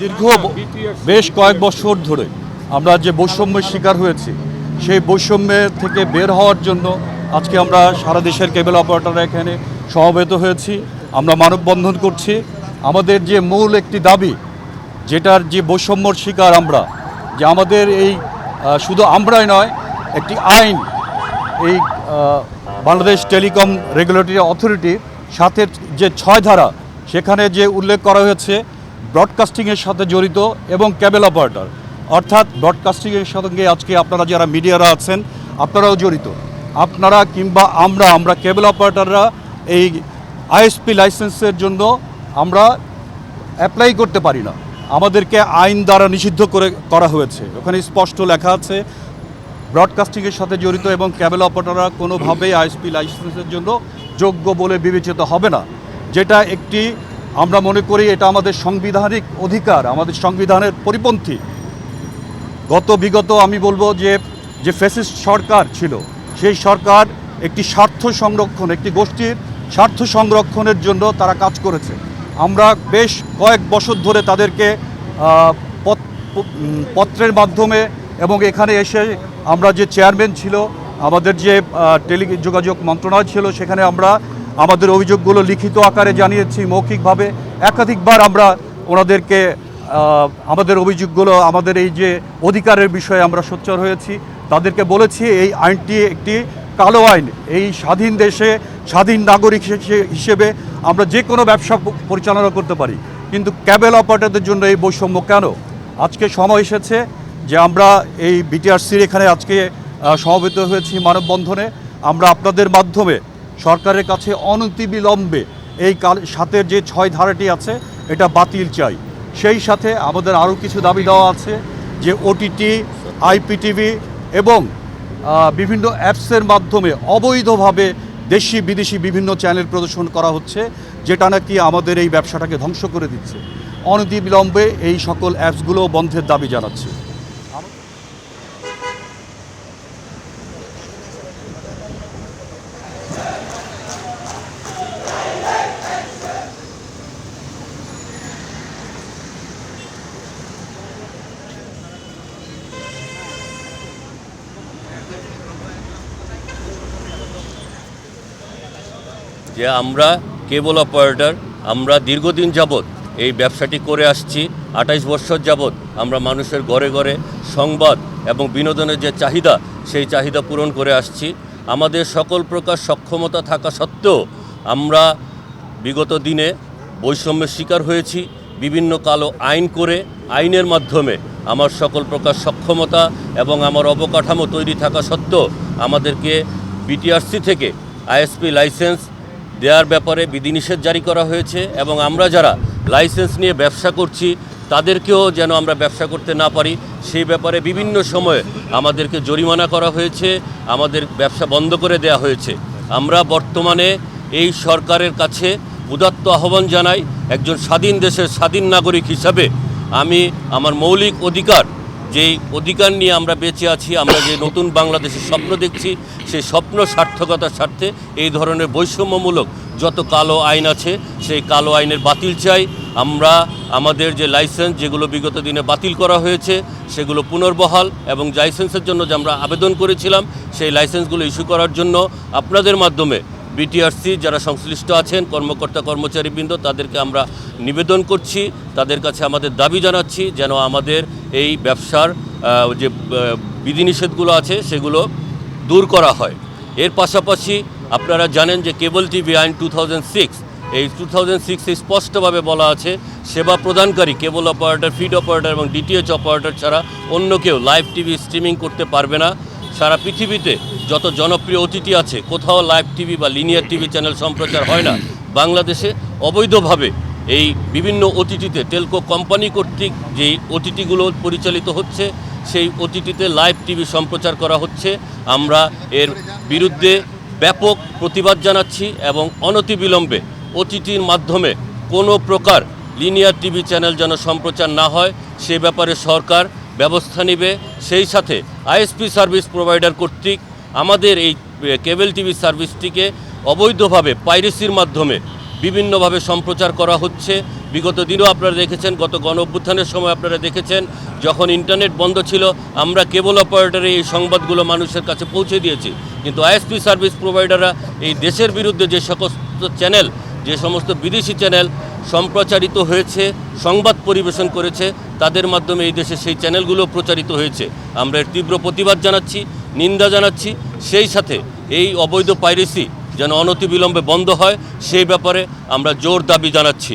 দীর্ঘ বেশ কয়েক বছর ধরে আমরা যে বৈষম্যের শিকার হয়েছি, সেই বৈষম্যের থেকে বের হওয়ার জন্য আজকে আমরা সারা দেশের কেবল অপারেটররা এখানে সমবেত হয়েছি, আমরা মানববন্ধন করছি। আমাদের যে মূল একটি দাবি, যেটার যে বৈষম্যর শিকার আমরা, যে আমাদের এই শুধু আমরাই নয়, একটি আইন, এই বাংলাদেশ টেলিকম রেগুলেটরি অথরিটির সাথে যে ছয় ধারা, সেখানে যে উল্লেখ করা হয়েছে ব্রডকাস্টিংয়ের সাথে জড়িত এবং ক্যাবেল অপারেটর। অর্থাৎ ব্রডকাস্টিংয়ের সঙ্গে আজকে আপনারা যারা মিডিয়ারা আছেন, আপনারাও জড়িত। আপনারা কিংবা আমরা আমরা কেবল অপারেটররা এই আইএসপি লাইসেন্সের জন্য আমরা অ্যাপ্লাই করতে পারি না। আমাদেরকে আইন দ্বারা নিষিদ্ধ করে, করা হয়েছে। ওখানে স্পষ্ট লেখা আছে, ব্রডকাস্টিংয়ের সাথে জড়িত এবং ক্যাবেল অপারেটররা কোনোভাবেই আইএসপি লাইসেন্সের জন্য যোগ্য বলে বিবেচিত হবে না। যেটা একটি আমরা মনে করি এটা আমাদের সাংবিধানিক অধিকার, আমাদের সংবিধানের পরিপন্থী। গত বিগত আমি বলব যে যে ফ্যাসিস্ট সরকার ছিল, সেই সরকার একটি স্বার্থ সংরক্ষণ, একটি গোষ্ঠীর স্বার্থ সংরক্ষণের জন্য তারা কাজ করেছে। আমরা বেশ কয়েক বছর ধরে তাদেরকে পত- পত্রের মাধ্যমে এবং এখানে এসে আমরা যে চেয়ারম্যান ছিল, আমাদের যে টেলি যোগাযোগ মন্ত্রণালয় ছিল, সেখানে আমরা আমাদের অভিযোগগুলো লিখিত আকারে জানিয়েছি, মৌখিকভাবে। একাধিকবার আমরা ওনাদেরকে আমাদের অভিযোগগুলো, আমাদের এই যে অধিকারের বিষয়ে আমরা সোচ্চার হয়েছি, তাদেরকে বলেছি এই আইনটি একটি কালো আইন। এই স্বাধীন দেশে স্বাধীন নাগরিক হিসেবে আমরা যে কোনো ব্যবসা পরিচালনা করতে পারি। কিন্তু ক্যাবেল অপারেটরদের জন্য এই বৈষম্য কেন? আজকে সময় এসেছে যে আমরা এই বিটিআরসির এখানে আজকে সমবেত হয়েছি মানববন্ধনে। আমরা আপনাদের মাধ্যমে সরকারের কাছে অনতিবিলম্বে এই কাল সাথের যে ছয় ধারাটি আছে, এটা বাতিল চাই। সেই সাথে আমাদের আরও কিছু দাবি দেওয়া আছে যে ওটিটি আইপিটিভি এবং বিভিন্ন অ্যাপসের মাধ্যমে অবৈধভাবে দেশি বিদেশি বিভিন্ন চ্যানেল প্রদর্শন করা হচ্ছে, যেটা নাকি আমাদের এই ব্যবসাটাকে ধ্বংস করে দিচ্ছে। অনতিবিলম্বে এই সকল অ্যাপসগুলো বন্ধের দাবি জানাচ্ছে। যে আমরা কেবল অপারেটর আমরা দীর্ঘদিন যাবৎ এই ব্যবসাটি করে আসছি, আঠাইশ বছর যাবৎ আমরা মানুষের ঘরে ঘরে সংবাদ এবং বিনোদনের যে চাহিদা, সেই চাহিদা পূরণ করে আসছি। আমাদের সকল প্রকার সক্ষমতা থাকা সত্ত্বেও আমরা বিগত দিনে বৈষম্যের শিকার হয়েছি, বিভিন্ন কালো আইন করে, আইনের মাধ্যমে আমার সকল প্রকার সক্ষমতা এবং আমার অবকাঠামো তৈরি থাকা সত্ত্বেও আমাদেরকে বিটিআরসি থেকে আইএসপি লাইসেন্স দেওয়ার ব্যাপারে বিধিনিষেধ জারি করা হয়েছে এবং আমরা যারা লাইসেন্স নিয়ে ব্যবসা করছি, তাদেরকেও যেন আমরা ব্যবসা করতে না পারি। সেই ব্যাপারে বিভিন্ন সময়ে আমাদেরকে জরিমানা করা হয়েছে, আমাদের ব্যবসা বন্ধ করে দেওয়া হয়েছে। আমরা বর্তমানে এই সরকারের কাছে উদাত্ত আহ্বান জানাই, একজন স্বাধীন দেশের স্বাধীন নাগরিক হিসাবে আমি আমার মৌলিক অধিকার যেই অধিকার নিয়ে আমরা বেঁচে আছি, আমরা যে নতুন বাংলাদেশের স্বপ্ন দেখছি, সেই স্বপ্ন সার্থকতার স্বার্থে এই ধরনের বৈষম্যমূলক যত কালো আইন আছে, সেই কালো আইনের বাতিল চাই। আমরা আমাদের যে লাইসেন্স, যেগুলো বিগত দিনে বাতিল করা হয়েছে, সেগুলো পুনর্বহাল এবং লাইসেন্সের জন্য যে আমরা আবেদন করেছিলাম, সেই লাইসেন্সগুলো ইস্যু করার জন্য আপনাদের মাধ্যমে বিটিআরসি যারা সংশ্লিষ্ট আছেন, কর্মকর্তা কর্মচারীবৃন্দ, তাদেরকে আমরা নিবেদন করছি। তাদের কাছে আমাদের দাবি জানাচ্ছি যেন আমাদের এই ব্যবসার যে বিধিনিষেধগুলো আছে সেগুলো দূর করা হয়। এর পাশাপাশি আপনারা জানেন যে কেবল টিভি আইন টু এই টু থাউজেন্ড স্পষ্টভাবে বলা আছে, সেবা প্রদানকারী, কেবল অপারেটর, ফিড অপারেটর এবং ডিটিএইচ অপারেটর ছাড়া অন্য কেউ লাইভ টিভি স্ট্রিমিং করতে পারবে না। সারা পৃথিবীতে যত জনপ্রিয় অতিথি আছে, কোথাও লাইভ টিভি বা লিনিয়ার টিভি চ্যানেল সম্প্রচার হয় না। বাংলাদেশে অবৈধভাবে এই বিভিন্ন ওটিটিতে টেলকো কোম্পানি কর্তৃক যেই ওটিটিগুলো পরিচালিত হচ্ছে, সেই ওটিটিতে লাইভ টিভি সম্প্রচার করা হচ্ছে। আমরা এর বিরুদ্ধে ব্যাপক প্রতিবাদ জানাচ্ছি এবং অনতিবিলম্বে ওটিটির মাধ্যমে কোনো প্রকার লিনিয়ার টিভি চ্যানেল যেন সম্প্রচার না হয়, সে ব্যাপারে সরকার ব্যবস্থা নেবে। সেই সাথে আইএসপি সার্ভিস প্রোভাইডার কর্তৃক আমাদের এই কেবল টিভি সার্ভিসটিকে অবৈধভাবে পাইরেসির মাধ্যমে বিভিন্নভাবে সম্প্রচার করা হচ্ছে। বিগত দিনও আপনারা দেখেছেন, গত গণ অভ্যুত্থানের সময় আপনারা দেখেছেন, যখন ইন্টারনেট বন্ধ ছিল, আমরা কেবল অপারেটরে এই সংবাদগুলো মানুষের কাছে পৌঁছে দিয়েছি। কিন্তু আইএসপি সার্ভিস প্রোভাইডাররা এই দেশের বিরুদ্ধে যে সমস্ত চ্যানেল, যে সমস্ত বিদেশি চ্যানেল সম্প্রচারিত হয়েছে, সংবাদ পরিবেশন করেছে, তাদের মাধ্যমে এই দেশে সেই চ্যানেলগুলো প্রচারিত হয়েছে। আমরা এর তীব্র প্রতিবাদ জানাচ্ছি, নিন্দা জানাচ্ছি, সেই সাথে এই অবৈধ পাইরেসি যেন অনতিবিলম্বে বন্ধ হয় সেই ব্যাপারে আমরা জোর দাবি জানাচ্ছি।